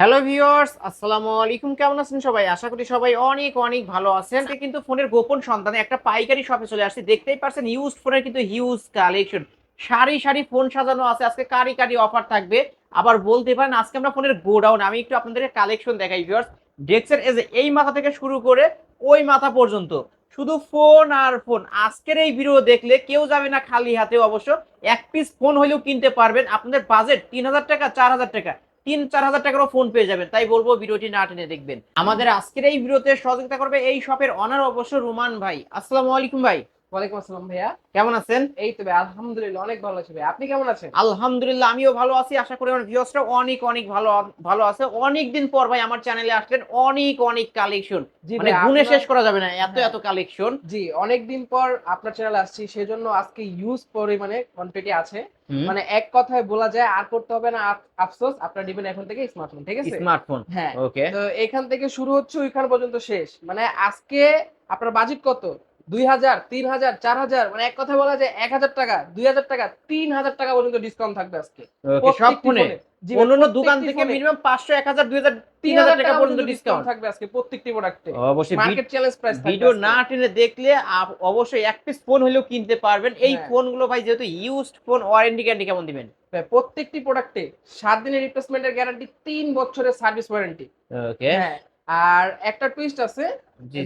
Hello viewers আসসালামু আলাইকুম কেমন আছেন সবাই? আশা করি সবাই অনেক অনেক ভালো আছেন। কিন্তু ফোনের গোপন সন্তানে একটা পাইকারি শপে চলে আসছে। দেখতেই পারছেন ইউজ ফোনের কিন্তু হিউজ কালেকশন সারি সারি ফোন সাজানো আছে। আজকে কারি কারি অফার থাকবে। আবার বলতে পারেন, আজকে আমরা ফোনের গোডাউন। আমি একটু আপনাদের কালেকশন দেখাই ভিউয়ার্স ডেক্সের এজ এই মাথা থেকে শুরু করে ওই মাথা পর্যন্ত। শুধু ফোন আর ফোন আজকের এই ভিডিও দেখলে কেউ যাবে না খালি হাতে অবশ্য। এক পিস ফোন হলেও কিনতে পারবেন। আপনাদের বাজেট তিন হাজার টাকা, চার হাজার টাকা। তিন, চার হাজার টাকারও ফোন পেয়ে যাবেন। তাই বলব ভিডিওটি না টেনে দেখবেন। আমাদের আজকের এই ভিডিওতে সহযোগিতা করবে এই শপের অনার অবশ্য রুমান ভাই। আসসালামু আলাইকুম ভাই। ওয়ালাইকুম আসসালাম ভাইয়া। কেমন আছেন? এই তো ভাই আলহামদুলিল্লাহ অনেক ভালো আছি ভাই আপনি কেমন আছেন? আলহামদুলিল্লাহ আমিও ভালো আছি। আশা করি আমার ভিউয়ার্সরা অনেক অনেক ভালো ভালো আছে। অনেক দিন পর ভাই আমার চ্যানেলে আসলেন অনেক অনেক কালেকশন মানে গুণে শেষ করা যাবে না এত হ্যাঁ। এত কালেকশন জি অনেকদিন পর আপনার চ্যানেলে আসছি সেজন্য আজকে ইউজ পরিমাণে কোয়ান্টিটি আছে। মানে এক কথায় বলা যায় আর করতে হবে না আফসোস আপনার দিবেন এখন থেকে স্মার্টফোন ঠিক আছে? স্মার্টফোন হ্যাঁ। ওকে তো এখান থেকে শুরু হচ্ছে ওইখান পর্যন্ত শেষ। মানে আজকে আপনার বাজেট কত? দুই হাজার তিন হাজার চার হাজার মানে এক কথায় বলা যায় এক হাজার টাকা দুই হাজার টাকা তিন হাজার টাকা পর্যন্ত ডিসকাউন্ট থাকবে আজকে। সব ফোনে? অন্যান্য দোকান থেকে মিনিমাম পাঁচশো এক হাজার দুই হাজার তিন হাজার টাকা পর্যন্ত ডিসকাউন্ট থাকবে আজকে প্রত্যেকটি প্রোডাক্টে অবশ্যই মার্কেট চ্যালেঞ্জ প্রাইস ভিডিও না টেনে দেখলে অবশ্যই এক পিস ফোন হলেও কিনতে পারবেন। এই হ্যাঁ। ফোনগুলো ভাই যেহেতু ইউজড ফোন ওয়ারেন্টি গ্যারান্টি কেমন দিবেন? প্রত্যেকটি প্রোডাক্টে সাত দিনের রিপ্লেসমেন্টের গ্যারান্টি তিন বছরের সার্ভিস ওয়ারেন্টি ওকে হ্যাঁ। আর একটা টুইস্ট আছে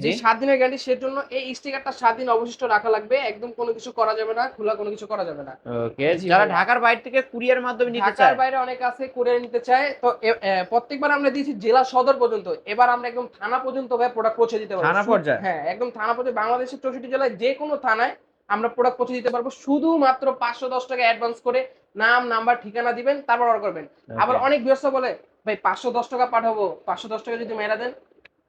যে সাত দিনের গ্যারান্টি সেজন্য এই স্টিকারটা সাত দিন অবশিষ্ট রাখা লাগবে একদম কোনো কিছু করা যাবে না খোলা কোনো কিছু করা যাবে না। ওকে যারা ঢাকার বাইরে থেকে কুরিয়ার মাধ্যমে নিতে চায়। ঢাকার বাইরে অনেক আছে করে নিতে চায়। তো প্রত্যেকবার আমরা দিয়েছি জেলা সদর পর্যন্ত এবার আমরা একদম থানা পর্যন্ত ভাই প্রোডাক্ট পৌঁছে দিতে পারব। থানা পর্যায়ে? হ্যাঁ একদম থানা পর্যায়ে বাংলাদেশের চৌষট্টি জেলায় যে কোনো থানায় আমরা প্রোডাক্ট পৌঁছে দিতে পারব। শুধুমাত্র পাঁচশো দশ টাকা অ্যাডভান্স করে নাম নাম্বার ঠিকানা দিবেন তারপর অর্ডার করবেন। আবার অনেক ব্যবসা বলে ভাই পাঁচশো দশ টাকা পাঠাবো। পাঁচশো দশ টাকা যদি মেরা দেন।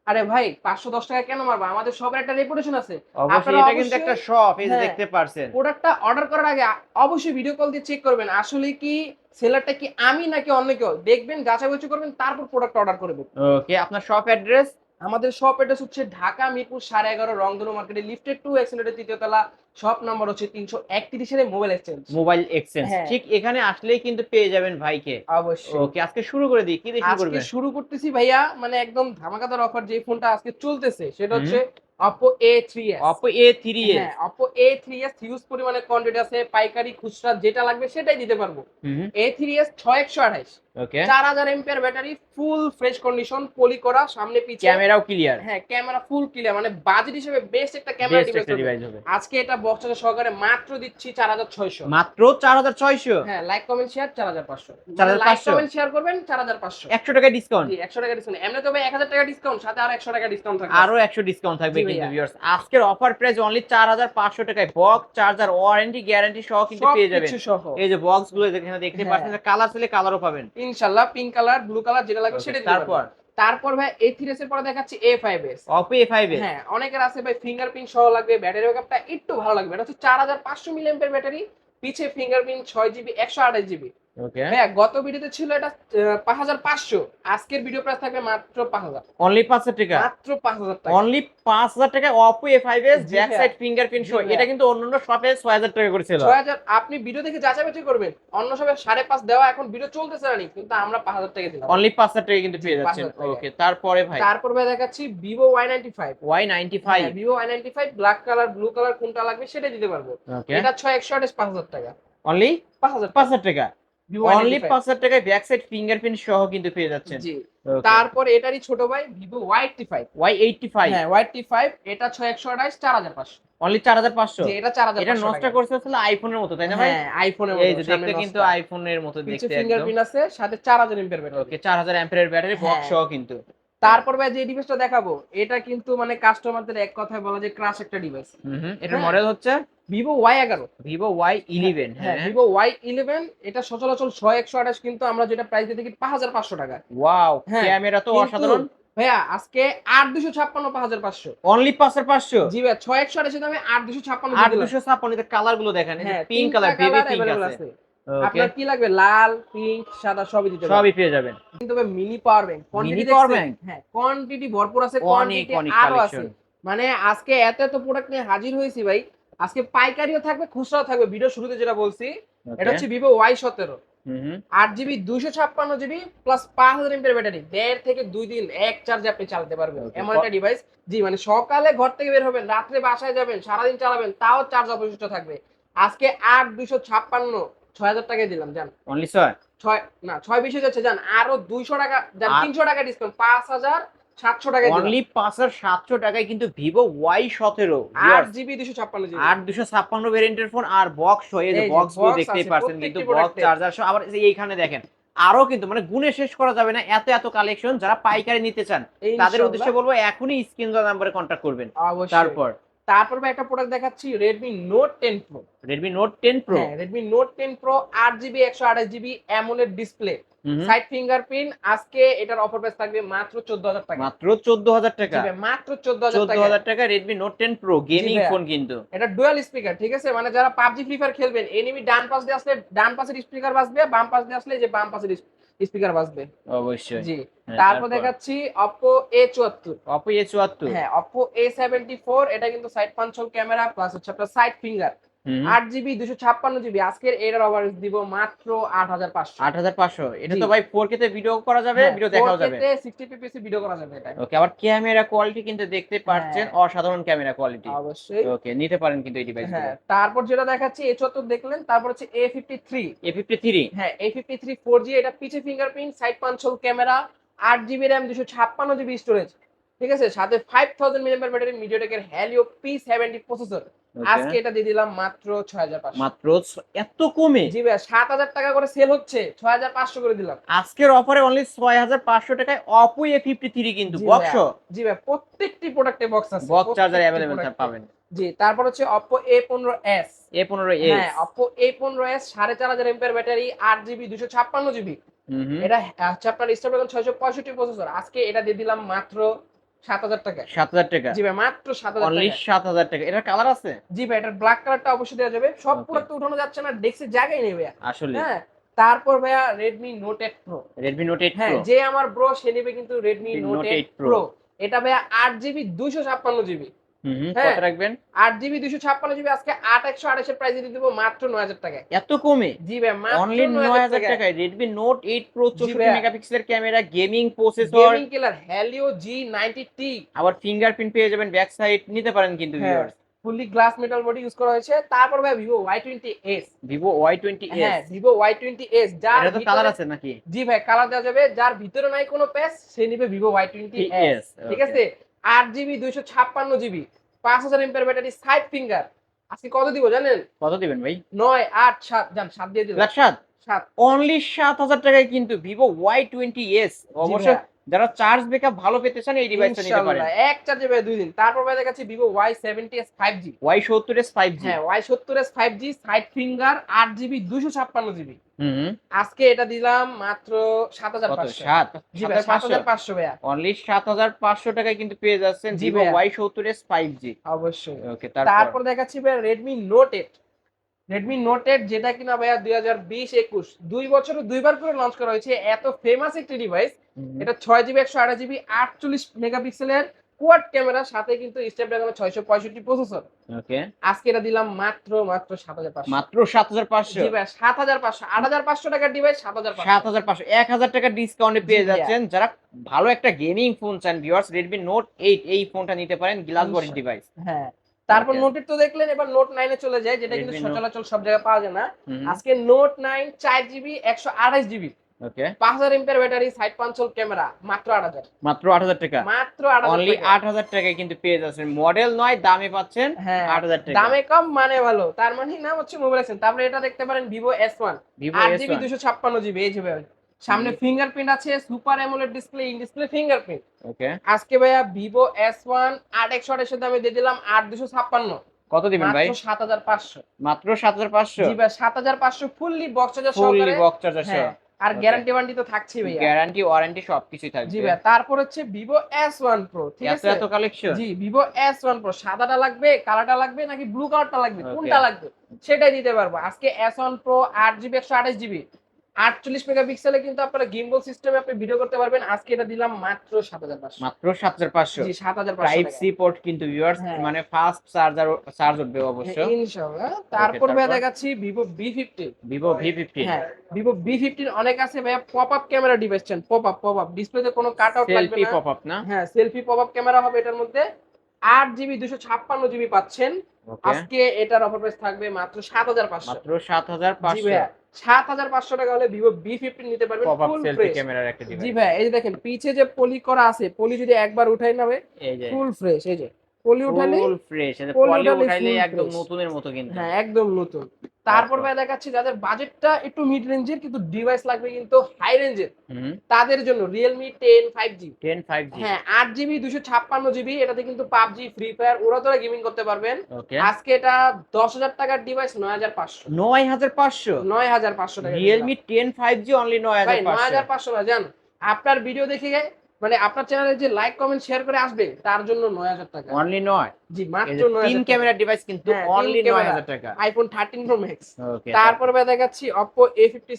আরে ভাই পাঁচশো দশ টাকা কেন মারবা? আমাদের সবার একটা রেপুটেশন আছে। অবশ্যই এটা কিন্তু একটা শপ এই যে। দেখতে পারছেন। প্রোডাক্টটা অর্ডার করার আগে অবশ্যই ভিডিও কল দিয়ে চেক করবেন। আসলে কি সেলারটা কি আমি নাকি অন্য কেউ? দেখবেন গাছা বাছাই করবেন তারপর প্রোডাক্ট অর্ডার করবেন ওকে আপনার শপ অ্যাড্রেস আমাদের শপ অ্যাড্রেস হচ্ছে ঢাকা মিরপুর সাড়ে এগারো রংধনু মার্কেটে লিফটেড টু এক্সেলেটের তৃতীয় তলা শপ নাম্বার হচ্ছে তিনশো একত্রিশের মোবাইল এক্সচেঞ্জ মোবাইল এক্সচেঞ্জ। ঠিক এখানে আসলেই কিন্তু পেয়ে যাবেন ভাইকে। অবশ্যই। ওকে আজকে শুরু করে দিই। কি দিয়ে শুরু করবেন? শুরু করতেছি ভাইয়া মানে একদম ধামাকাদার অফার যে ফোনটা আজকে চলতেছে সেটা হচ্ছে Oppo A three S Oppo A3s হ্যাঁ Oppo A three S huge পরিমাণে কোয়ান্টিটি আছে পাইকারি খুচরা যেটা লাগবে সেটাই দিতে পারব। এ থ্রি এস ছয় একশো আঠাইশ ওকে চার হাজার MPR battery full fresh condition poly করা সামনে পিছে। ক্যামেরাও ক্লিয়ার হ্যাঁ ক্যামেরা ফুল ক্লিয়ার মানে বাজেট হিসেবে বেস্ট একটা ক্যামেরা ডিভাইস হবে। আজকে এটা বক্স সহকারে মাত্র দিচ্ছি চার হাজার ছয়শো। মাত্র চার হাজার ছয়শো? হ্যাঁ লাইক কমেন্ট শেয়ার চার হাজার পাঁচশো। 4,500 লাইক কমেন্ট শেয়ার করবেন চার হাজার পাঁচশো। একশো টাকা ডিসকাউন্ট একশো টাকা ডিসকাউন্ট এমনি তবে এক হাজার টাকা ডিসকাউন্ট সাথে আর একশো টাকা ডিসকাউন্ট থাকবে। আরও একশো ডিসকাউন্ট থাকবে জি কিন্তু ভিউয়ার্স আজকের অফার প্রাইস অনলি চার হাজার পাঁচশো টাকায়। বক্স চার্জার ওয়ারেন্টি গ্যারান্টি সহ কিন্তু পেয়ে যাবেন। এই যে বক্সগুলো এখানে দেখতে হ্যাঁ। পাচ্ছেন কালার ছেলে কালারও পাবেন। ইনশাল্লাহ পিঙ্ক কালার ব্লু কালার যেটা লাগবে সেটা তারপর? তারপর ভাই এ থ্রি এর পরে দেখাচ্ছি A five S Oppo A five হ্যাঁ অনেকের আছে ভাই ফিঙ্গারপ্রিন্ট সহ লাগবে ব্যাটারি ব্যাকআপটা একটু ভালো লাগবে। এটা হচ্ছে চার হাজার পাঁচশো মিলিয়ামের ব্যাটারি পিছে ফিঙ্গারপ্রিন্ট ছয় জিবি একশো আঠাশ জিবি ওকে হ্যাঁ গত ভিডিওতে ছিল এটা পাঁচ হাজার পাঁচশো আজকের ভিডিও প্রাইস থাকবে মাত্র পাঁচ হাজার অনলি পাঁচ হাজার টাকা মাত্র পাঁচ হাজার টাকা অনলি পাঁচ হাজার টাকা অপো এ ফাইভ এস জি ব্যাক ভাইয়া। সাইড ফিঙ্গারপ্রিন্ট সহ এটা কিন্তু অন্যান্য শপে ছয় হাজার টাকা করেছিল ছয় হাজার আপনি ভিডিও দেখে যাচাই বাছাই করবেন অন্য সবাই সাড়ে পাঁচ দেওয়া এখন ভিডিও চলতেছে না কিন্তু আমরা পাঁচ হাজার টাকা দিলাম অনলি পাঁচ হাজার টাকা কিন্তু পেয়ে যাচ্ছেন ওকে তারপরে ভাই তারপর ভাই দেখাচ্ছি Vivo Y ninety five Y ninety five Vivo Y ninety five black colour blue colour কোনটা লাগবে সেটা দিতে পারব এটা ছয় একশো আঠাশ পাঁচ হাজার টাকা অনলি পাঁচ হাজার পাঁচ হাজার টাকা ভিভো অনলি পাঁচ হাজার টাকায় ব্যাক সাইড ফিঙ্গারপ্রিন্ট সহ কিন্তু পেয়ে যাচ্ছেন। জি। তারপর এটারই ছোট ভাই Vivo Y T five Y eighty five হ্যাঁ ওয়াই টি ফাইভ এটা ছয় একশো আঠাশ চার হাজার পাঁচশো। অনলি চার হাজার পাঁচশো? জি, এটা চার হাজার এটা নষ্ট করছে আসলে আইফোনের মতো তাই না ভাই? হ্যাঁ আইফোনের এই যে দেখতে কিন্তু আইফোনের মতো দেখতে একদম। ফিঙ্গারপ্রিন্ট আছে সাথে চার হাজার এমপিআর ব্যাটারি ওকে চার হাজার অ্যাম্পিয়ারের ব্যাটারি বক্স হ্যাঁ। সহ কিন্তু। তারপর ভাই যে ডিভাইসটা দেখাবো এটা কিন্তু মানে কাস্টমারদের এক কথায় বলা যায় ক্রাশ একটা ডিভাইস এটার। মডেল হচ্ছে? ভিভো ওয়াই এগারো। ভিভো ওয়াই ইলেভেন হ্যাঁ ভিভো ওয়াই ইলেভেন এটা সচরাচর ছয় একশো আঠাশ কিন্তু আমরা যেটা প্রাইস দিয়ে দেখি পাঁচ হাজার পাঁচশো টাকা। ওয়াও ক্যামেরা তো অসাধারণ। ভাইয়া আজকে আট দুশো ছাপ্পান্ন পাঁচ হাজার পাঁচশো। অনলি পাঁচ হাজার পাঁচশো? জি ভাই ছয় একশো আঠাশের দামে আট দুশো ছাপ্পান্ন আর দুশো ছাপ্পান্ন কালারগুলো দেখেন হ্যাঁ পিঙ্ক কালার বেবি পিঙ্ক আছে। আপনার কি লাগবে? লাল পিঙ্ক সাদা সবই দিতে সবই পেয়ে যাবেন। কিন্তু mini power bank Mini power bank? হ্যাঁ কোয়ান্টিটি ভরপুর আছে কোয়ান্টিটি আরও আছে। মানে আজকে এত এত প্রোডাক্ট নিয়ে হাজির হয়েছি ভাই। আজকে পাইকারিও থাকবে খুচরাও থাকবে। ভিডিও শুরুতে যেটা বলছি এটা হচ্ছে ভিভো ওয়াই সতেরো। আট জিবি দুইশো ছাপ্পান্ন জিবি প্লাস পাঁচ হাজার এমপের ব্যাটারি দেড় থেকে দুই দিন এক চার্জে আপনি চালাতে পারবেন. এমন একটা ডিভাইস জি মানে সকালে ঘর থেকে বের হবেন রাত্রে বাসায় যাবেন সারাদিন চালাবেন তাও চার্জ অবশিষ্ট থাকবে। আজকে আট দুইশো ছাপ্পান্ন ছয় হাজার টাকায় দিলাম জান। অনলি ছয়? ছয় না ছয় বেশি যাচ্ছে জান। আরও দুইশো টাকা জান তিনশো টাকা ডিসকাউন্ট পাঁচ হাজার সাতশো অনলি পাঁচ হাজার সাতশো টাকায় কিন্তু ভিভো ওয়াই সতেরো আট জিবি দুশো ছাপ্পান্ন জিবি। আট দুশো ছাপ্পান্ন ভেরিয়েন্টের ফোন আর বক্স হয়ে বক্স দেখতেই পারছেন কিন্তু বক্স product চার্জার সহ। আবার এইখানে দেখেন আরও কিন্তু মানে গুণে শেষ করা যাবে না এত এত কালেকশন যারা পাইকারি নিতে চান তাদের উদ্দেশ্যে বলব এখনই স্ক্রিন নাম্বারে কন্ট্যাক্ট করবেন। তারপর তারপর ভাই একটা প্রোডাক্ট দেখাচ্ছি Redmi Note ten Pro Redmi Note ten Pro হ্যাঁ রেডমি নোট টেন প্রো আট জিবি একশো আঠাশ GB AMOLED display side fingerprint আজকে এটার অফার প্রাইস থাকবে মাত্র চোদ্দ হাজার টাকা। মাত্র চোদ্দ হাজার টাকা। জি মাত্র চোদ্দ হাজার চোদ্দ টাকা। হাজার টাকা Redmi Note ten Pro gaming phone কিন্তু। এটা ডুয়াল স্পিকার ঠিক আছে? মানে যারা পাবজি ফ্রি ফায়ার খেলবেন এনিমি ডান পাশ দিয়ে আসলে ডান পাশের স্পিকার বাজবে বাম পাশ দিয়ে আসলে যে বাম পাশের স্পিকার বাজবে। অবশ্যই। জি। হ্যাঁ, তারপর? দেখাচ্ছি চুয়াত্তর। অপো এ চুয়াত্তর? হ্যাঁ অপো এ সেভেন্টি ফোর এটা কিন্তু সাইড পাঞ্চল ক্যামেরা প্লাস হচ্ছে আপনার সাইড ফিঙ্গার। আট জিবি দুশো ছাপ্পান্ন জিবি। আজকের এটার ওভারেজ দিব মাত্র আট হাজার পাঁচশো। আট হাজার পাঁচশো। এটা তো ভাই ফোর তে ভিডিও করা যাবে হ্যাঁ, ভিডিও দেখাও যাবে। সিক্সটি পিপিএস ভিডিও করা যাবে এটা। ওকে আবার ক্যামেরা কোয়ালিটি কিন্তু দেখতে পাচ্ছেন হ্যাঁ। অসাধারণ ক্যামেরা কোয়ালিটি অবশ্যই। ওকে নিতে পারেন কিন্তু এই ডিভাইস হ্যাঁ তারপর যেটা দেখাচ্ছি এ চত্বর দেখলেন তারপর হচ্ছে A fifty three A fifty three হ্যাঁ A fifty three four G এটা পিছে fingerprint side punch hole camera আট জিবি র্যাম দুশো ছাপ্পান্ন জিবি স্টোরেজ ঠিক আছে? সাথে ফাইভ থাউজেন্ড মিলিয়ামের ব্যাটারি মিডিয়াটেকের হ্যালিও পি সেভেন্টি প্রসেসর আজকে এটা দিয়ে দিলাম মাত্র ছয় হাজার পাঁচশো। মাত্র এত কমে? জি ভাই সাত হাজার টাকা করে সেল হচ্ছে ছয় হাজার পাঁচশো করে দিলাম। আজকের অফারে অনলি ছয় হাজার পাঁচশো টাকায় অপো এ ফিফটি থ্রি কিন্তু বক্স জি ভাই প্রত্যেকটি প্রোডাক্টে বক্স আছে বক্স চার্জার অ্যাভেলেবেল পাবেন। জি তারপর হচ্ছে অপো এ পনেরো এস এ পনেরো এস হ্যাঁ অপো এ পনেরো এস সাড়ে চার হাজার এমপের ব্যাটারি আট জিবি দুশো ছাপ্পান্ন জিবি এটা হচ্ছে আপনার স্ন্যাপড্রাগন ছয়শো পঁয়ষট্টি প্রসেসর আজকে এটা দিয়ে দিলাম মাত্র 7000 টাকা। 7000 টাকা। জি ভাই মাত্র 7000 টাকা। 7000 টাকা। এটা কালার আছে? জি ভাই এটা ব্ল্যাক কালারটা অবশ্যই দেওয়া যাবে। সব প্রোডাক্ট উঠানো যাচ্ছে না ডেস্কের জায়গায় নেই ভাইয়া। আসলে। হ্যাঁ তারপর ভাইয়া Redmi Note 8 Pro Redmi Note হ্যাঁ যে আমার ব্রো সে নেবে কিন্তু Redmi Note 8 Pro এটা ভাইয়া 8GB 256GB কত রাখবেন? আট জিবি ছাপ্পান্ন জিবি আজকে আট একশো আঠাশের প্রাইস দিয়ে দিব মাত্র নয় হাজার টাকায়। এত কমে? জি ভাই মাত্র অনলি নয় নয় হাজার হাজার টাকায়। টাকায় রেডমি নোট এইট প্রো চৌষট্টি ভাইয়া। মেগাপিক্সেলের camera gaming processor gaming killer Helio G ninety T আবার ফিঙ্গারপ্রিন্ট পেয়ে যাবেন ব্যাক সাইড নিতে পারেন কিন্তু হ্যাঁ। Fully glass metal body use করা হয়েছে। তারপর ভাই Vivo Y twenty S Vivo Y twenty হ্যাঁ S Vivo Y twenty S যার তো কালার ভিতরে- আছে নাকি? জি ভাই কালার দেওয়া যাবে। যার ভিতরে নাই কোনো প্যাচ সে নিবে Vivo Y twenty S S ঠিক আছে? আট জিবি দুইশো ছাপ্পান্ন জিবি পাঁচ হাজার এমপের ব্যাটারি সাইড ফিঙ্গার। আজকে কত দিব জানেন? কত দিবেন ভাই? নয় আট সাত যান সাত দিয়ে দিবেন সাত? সাত। অনলি সাত হাজার টাকায় কিন্তু ভিভো ওয়াই টোয়েন্টি এস। অবশ্য ভাইয়া। যারা চার্জ ব্যাকআপ ভালো পেতে চান এই ডিভাইসটা নিতে পারেন। এক চার্জে ভাই দুই দিন। তারপর ভাই দেখাচ্ছি Vivo Y seventy S five G Y সত্তর এস ফাইভ জি হ্যাঁ ওয়াই সত্তর S five G side finger আট জিবি দুইশো ছাপ্পান্ন জিবি হুম। আজকে এটা দিলাম মাত্র সাত হাজার কত? পাঁচশো সাত? জি ভাই সাত হাজার পাঁচশো। ভাইয়া। অনলি সাত হাজার পাঁচশো টাকায় কিন্তু পেয়ে যাচ্ছেন এস ফাইভ জি অবশ্যই। ওকে তারপর? দেখাচ্ছি ভাই Redmi Note eight Redmi Note eight যেটা কিনা ভাইয়া দুই হাজার বিশ একুশ দুই বছরে দুইবার করে লঞ্চ করা হয়েছে এত ফেমাস একটি ডিভাইস এটা ছয় জিবি একশো আঠাশ জিবি আটচল্লিশ মেগাপিক্সেলের কোয়াড ক্যামেরা সাথে কিন্তু স্ন্যাপড্রাগনের ছয়শো পঁয়ষট্টি প্রসেসর ওকে আজকে এটা দিলাম মাত্র মাত্র সাত হাজার পাঁচশো। মাত্র সাত হাজার পাঁচশো? জি ভাই সাত হাজার পাঁচশো আট হাজার পাঁচশো টাকার ডিভাইস সাত হাজার সাত হাজার পাঁচশো এক হাজার টাকা ডিসকাউন্টে পেয়ে যাচ্ছেন। যারা ভালো একটা গেমিং ফোন চান ভিউয়ার্স রেডমি নোট এইট এই ফোনটা নিতে পারেন গ্লাস বডি ডিভাইস হ্যাঁ। তারপর নোটের তো দেখলেন এবার নোট নাইনে চলে যায় যেটা কিন্তু সচরাচর সব জায়গায় পাওয়া যায় না। আজকে নোট নাইন চার জিবি একশো আঠাশ জিবি ওকে পাঁচ হাজার ব্যাটারি সাইড পাঞ্চল ক্যামেরা মাত্র টাকা। মাত্র অনলি টাকায় কিন্তু পেয়ে যাচ্ছেন। মডেল নয় দামে পাচ্ছেন হ্যাঁ। আট হাজার টাকা। দামে কম মানে ভালো। তার মানে নাম হচ্ছে মোবাইল তারপরে এটা দেখতে পারেন ভিভো এস জিবি দুশো ছাপ্পান্ন জিবি এই যে। সামনে ফিঙ্গারপ্রিন্ট আছে super AMOLED display in display fingerprint okay আজকে ভাইয়া ভিভো S1 আটের এর আমি দিয়ে দিলাম 8256 কত দিবেন ভাই? 7500 মাত্র 7500 জি ভাই 7500 ফুললি বক্স চার্জার সহকারে। ফুললি বক্স চার্জার সহ। আর গ্যারান্টি ওয়ারেন্টি তো থাকছেই ভাই গ্যারান্টি ওয়ারেন্টি সবকিছুই থাকবে। জি ভাই তারপর হচ্ছে ভিভো S1 Pro ঠিক আছে? এত কালেকশন জি ভিভো S1 Pro সাদাটা লাগবে কালারটা লাগবে নাকি ব্লু কালারটা লাগবে কোনটা লাগবে? সেটাই দিতে পারব। আজকে S1 Pro 8GB 128GB আটচল্লিশ মেগাপিক্সেলে কিন্তু আপনারা গিম্বল সিস্টেমে আপনি ভিডিও করতে পারবেন। আজকে এটা দিলাম মাত্র সাত হাজার পাঁচশো। মাত্র সাত হাজার পাঁচশো। জি সাত হাজার টাইপ সি পোর্ট কিন্তু ভিউয়ার্স হ্যাঁ। মানে ফাস্ট চার্জার চার্জ উঠবে অবশ্য। ইনশাআল্লাহ। তারপর ভাইয়া দেখাচ্ছি Vivo B fifteen Vivo V fifteen হ্যাঁ ভিভো বি ফিফটিন অনেক আছে ভাইয়া। পপ আপ ক্যামেরা ডিভাইস চান পপ আপ পপ আপ ডিসপ্লেতে কোনো কাট আউট লাগবে সেলফি না। পপ আপ না? হ্যাঁ সেলফি পপ আপ ক্যামেরা হবে এটার মধ্যে। আট জিবি দুশো ছাপ্পান্ন জিবি পাচ্ছেন। আজকে এটার অফার প্রাইস থাকবে মাত্র সাত হাজার পাঁচশো। মাত্র সাত হাজার পাঁচশো। সাত হাজার পাঁচশো টাকা হলে ভিভো বি ফিফটিন নিতে পারবেন ফুল ফ্রেশ ক্যামেরার একটা জি ভাই এই যে দেখেন পিছে যে পলি করা আছে পলি যদি একবার উঠাই নেবে ফুল ফ্রেশ এই যে। পলি উঠালে ফুল ফ্রেশ পলি উঠাইলে একদম নতুনের মতো কিন্তু। হ্যাঁ একদম নতুন। তারপর ভাই দেখাচ্ছি যাদের বাজেটটা একটু মিড রেঞ্জের কিন্তু ডিভাইস লাগবে কিন্তু হাই রেঞ্জের তাদের জন্য টেন ফাইভ জি 10 5G হ্যাঁ আট জিবি দুশো ছাপ্পান্ন জিবি এটাতে কিন্তু পাবজি ফ্রি ফায়ার ওরা তোরা গেমিং করতে পারবেন। আজকে এটা দশ হাজার টাকার ডিভাইস নয় হাজার পাঁচশো। 9500 নয় হাজার পাঁচশো টাকা Realme 10 5G অনলি নয় হাজার 9500 পাঁচশো না জান? আপনার ভিডিও দেখে মানে আপনার চ্যানেলে যে লাইক কমেন্ট শেয়ার করে আসবে তার জন্য নয় হাজার টাকা। অনলি 9 জি মাত্র যে নয় তিন ক্যামেরা ডিভাইস কিন্তু হ্যাঁ, অনলি ক্যামেরা। 9000 টাকা। IPhone thirteen Pro Max okay তারপর? ভাই দেখাচ্ছি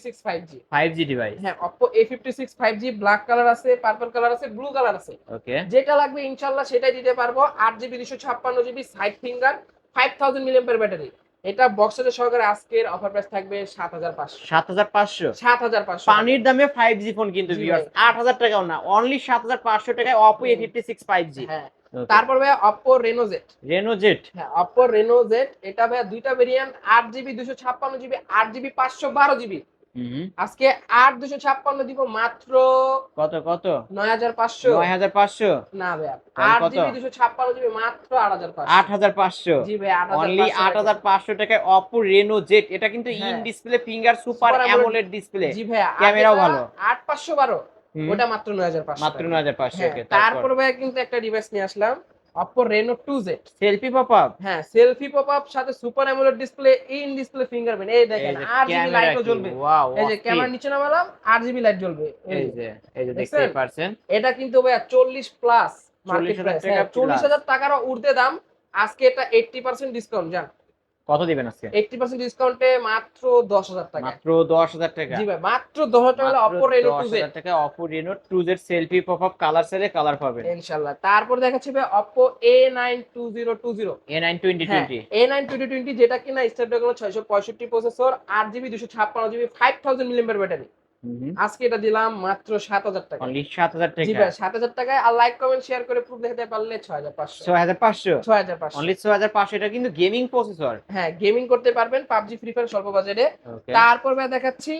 six five G 5G device হ্যাঁ Oppo A fifty six five G black colour আছে পার্পল কালার আছে ব্লু কালার আছে। ওকে যেটা লাগবে ইনশাল্লাহ সেটাই দিতে পারব। আট জিবি দুশো ছাপ্পান্ন GB side finger five thousand মিলিয়ামের battery এটা বক্সের সহকারে আজকের অফার প্রাইস থাকবে 7500 7500 7500 পানির দামে 5G ফোন কিন্তু ভিউয়ার্স 8000 টাকাও না অনলি 7500 টাকায় Oppo A56 5G হ্যাঁ। তারপর ভাই Oppo Reno Z Reno Z হ্যাঁ Oppo Reno Z এটা ভাই দুইটা variant 8GB 256GB 8GB 512GB আজকে আট দুশো ছাপ্পান্ন দিব মাত্র কত কত? নয় হাজার পাঁচশো। 9500 না ভাই আট জিবি দুশো ছাপ্পান্ন জিবি মাত্র আট হাজার পাঁচশো। 8500 জি ভাই আট অনলি 8500 টাকায় Oppo Reno Z এটা কিন্তু in. Display finger super AMOLED display জি ভাই ক্যামেরাও ভালো। আট পাঁচশো বারো ওটা মাত্র নয় হাজার পাঁচশো মাত্র 9500 ওকে হ্যাঁ, তারপর। ভাই কিন্তু একটা ডিভাইস নিয়ে আসলাম। Oppo Reno two Z selfie pop up হ্যাঁ সেলফি পপ আপ সাথে super AMOLED display in display fingerprint এই দেখেন আর জিবি লাইটও জ্বলবে। ওয়াও এই যে ক্যামেরা নিচে নামালাম আর জিবি লাইট জ্বলবে। এই যে। এই যে দেখতে পারছেন এটা কিন্তু ভাইয়া চল্লিশ প্লাস মার্কেট প্রাইস টাকা চল্লিশ plus। হাজার টাকারও উর্ধে দাম। আজকে এটা এইটটি পার্সেন্ট ডিসকাউন্ট যান। কত দিবেন আজকে? এইটটি পার্সেন্ট ডিসকাউন্টে মাত্র দশ হাজার টাকা। মাত্র 10000 টাকা। জি ভাই মাত্র দশ হাজার টাকা অপো রেনো টু জেড 10000 টাকা Oppo Reno 2Z selfie pop up colour সেলে কালার পাবেন। ইনশাআল্লাহ তারপর দেখাচ্ছি ভাই Oppo A nine two zero two zero A9 2020 A nine twenty twenty যেটা কিনা স্ন্যাপড্রাগন ছয়শো পঁয়ষট্টি প্রসেসর আট জিবি দুশো ছাপ্পান্ন জিবি ফাইভ থাউজেন্ড ব্যাটারি আজকে এটা দিলাম মাত্র সাত হাজার টাকা। অনলি 7000 জি টাকা। ভাই সাত হাজার টাকায় আর লাইক কমেন্ট শেয়ার করে প্রুফ দেখাতে পারলে ছয় হাজার পাঁচশো। 6500 ছয় হাজার পাঁচশো। অনলি 6500 এটা কিন্তু গেমিং প্রসেসর হ্যাঁ গেমিং করতে পারবেন পাবজি ফ্রি ফায়ার স্বল্প বাজারে তারপর ভাই দেখাচ্ছি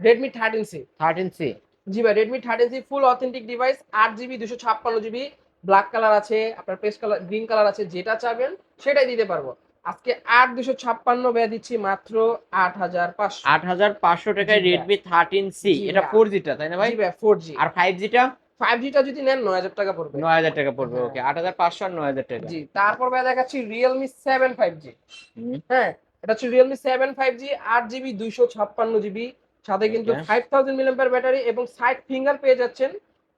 রেডমি থার্টিন সি 13C জি ভাই Redmi thirteen C full authentic device আট জিবি দুশো ছাপ্পান্ন জিবি ব্ল্যাক কালার আছে আপনার পেস্ট কালার গ্রিন কালার আছে যেটা চাবেন সেটাই দিতে পারব। আজকে আট দুশো ছাপ্পান্ন ব্যয় দিচ্ছি মাত্র আট হাজার পাঁচশো। 8500 টাকায় জি ভাই। Redmi 13C জি এটা ভাই। 4G টা তাই না ভাই? ফোর জি আর 5G টা? ফাইভ জিটা যদি নেন নয় হাজার টাকা পড়বে। 9000 টাকা পড়বে হ্যাঁ। ওকে 8500 আর 9000 টাকা। জি তারপর ভাই দেখাচ্ছি রিয়েলমি সেভেন ফাইভ জি হ্যাঁ এটা হচ্ছে রিয়েলমি সেভেন ফাইভ জি আট জিবি দুইশো ছাপ্পান্ন জিবি সাথে কিন্তু ফাইভ থাউজেন্ড মিলিয়ামের ব্যাটারি এবং সাইড ফিঙ্গার পেয়ে যাচ্ছেন।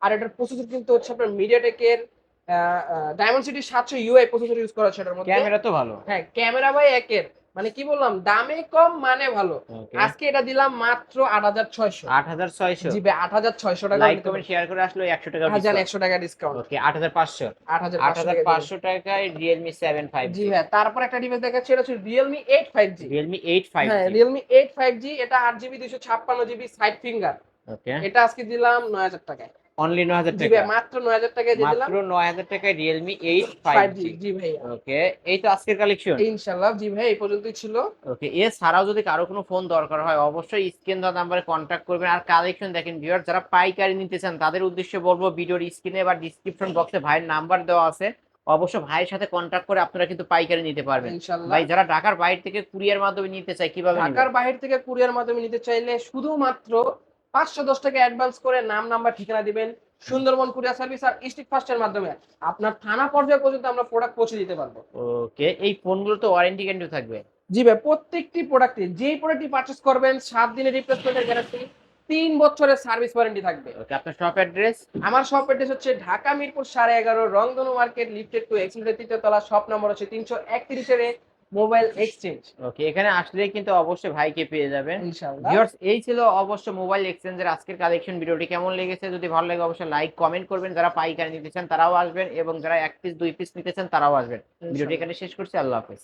আর এটার প্রসেসর কিন্তু হচ্ছে আপনার মিডিয়াটেকের ডায়মন্ড সিটি সাতশো ইউআই প্রসেসর ইউজ করা সেটার মধ্যে। ক্যামেরা তো ভালো। হ্যাঁ ক্যামেরা ভাই একের। মানে কি বললাম দামে কম মানে ভালো। আজকে এটা দিলাম মাত্র আট হাজার ছয়শো। 8600 জি ভাই আট হাজার ছয়শো টাকা লাইক কমেন্ট শেয়ার করে আসলে 100 টাকা হাজার একশো টাকা ডিসকাউন্ট ওকে আট হাজার পাঁচশো। আট হাজার আট হাজার পাঁচশো টাকায় রিয়েলমি সেভেন ফাইভ জি হ্যাঁ তারপর একটা ডিভাইস দেখাচ্ছি এটা হচ্ছে Realme eight five G Realme eight five হ্যাঁ রিয়েলমি এইট ফাইভ জি এটা আট জিবি দুশো ছাপ্পান্ন জিবি সাইড ফিঙ্গার ওকে এটা আজকে দিলাম নয় হাজার টাকায়। অনলি 9000 জি টাকা। ভাই মাত্র নয় হাজার টাকায় দিয়ে দিলাম। মাত্র 9000 টাকায় Realme 8 ফাইভ 5G জি জি ভাই। ওকে এই তো আজকের কালেকশন জি ভাই এই পর্যন্তই ছিল। ওকে এছাড়াও যদি কারও কোনো ফোন দরকার হয় অবশ্যই স্ক্রিন দেওয়া নাম্বারে করবেন। আর কালেকশন দেখেন ভিউয়ার যারা পাইকারি নিতে চান তাদের উদ্দেশ্যে বলব ভিডিওর স্ক্রিনে বা ডিসক্রিপশন বক্সে ভাইয়ের নাম্বার দেওয়া আছে। অবশ্য ভাইয়ের সাথে কন্ট্যাক্ট করে আপনারা কিন্তু পাইকারি নিতে পারবেন। ভাই যারা ঢাকার বাইরে থেকে কুরিয়ার মাধ্যমে নিতে চায় কীভাবে? ঢাকার বাইরে থেকে কুরিয়ার মাধ্যমে নিতে চাইলে শুধুমাত্র পাঁচশো দশ টাকা অ্যাডভান্স করে নাম নাম্বার ঠিকানা দিবেন সুন্দরবন কুরিয়ার সার্ভিস আর স্ট্রিট ফাস্টের মাধ্যমে। আপনার থানা পর্যায়ে পর্যন্ত আমরা প্রোডাক্ট পৌঁছে দিতে পারব। ওকে এই ফোনগুলো তো ওয়ারেন্টি গ্যারান্টি থাকবে? জি ভাই প্রত্যেকটি প্রোডাক্টে যেই প্রোডাক্টটি পারচেস করবেন সাত দিনের রিপ্লেসমেন্টের গ্যারান্টি তিন বছরের সার্ভিস ওয়ারেন্টি থাকবে। ওকে আপনার শপ অ্যাড্রেস আমার শপ অ্যাড্রেস হচ্ছে ঢাকা মিরপুর সাড়ে এগারো রংধনু মার্কেট লিফটেড টু এক্সিলেটের তৃতীয় তলা শপ নম্বর হচ্ছে তিনশো একত্রিশের মোবাইল এক্সচেঞ্জ। ওকে এখানে আসলে কিন্তু অবশ্যই ভাইকে পেয়ে যাবেন। ইনশাআল্লাহ। এই ছিল অবশ্য মোবাইল এক্সচেঞ্জের আজকের কালেকশন ভিডিওটি কেমন লেগেছে? যদি ভালো লাগে অবশ্যই লাইক কমেন্ট করবেন। যারা পাইকারি নিতে চান তারাও আসবেন এবং যারা এক পিস দুই পিস নিতে চান তারাও আসবেন। ভিডিওটি এখানে শেষ করছি। আল্লাহ হাফেজ।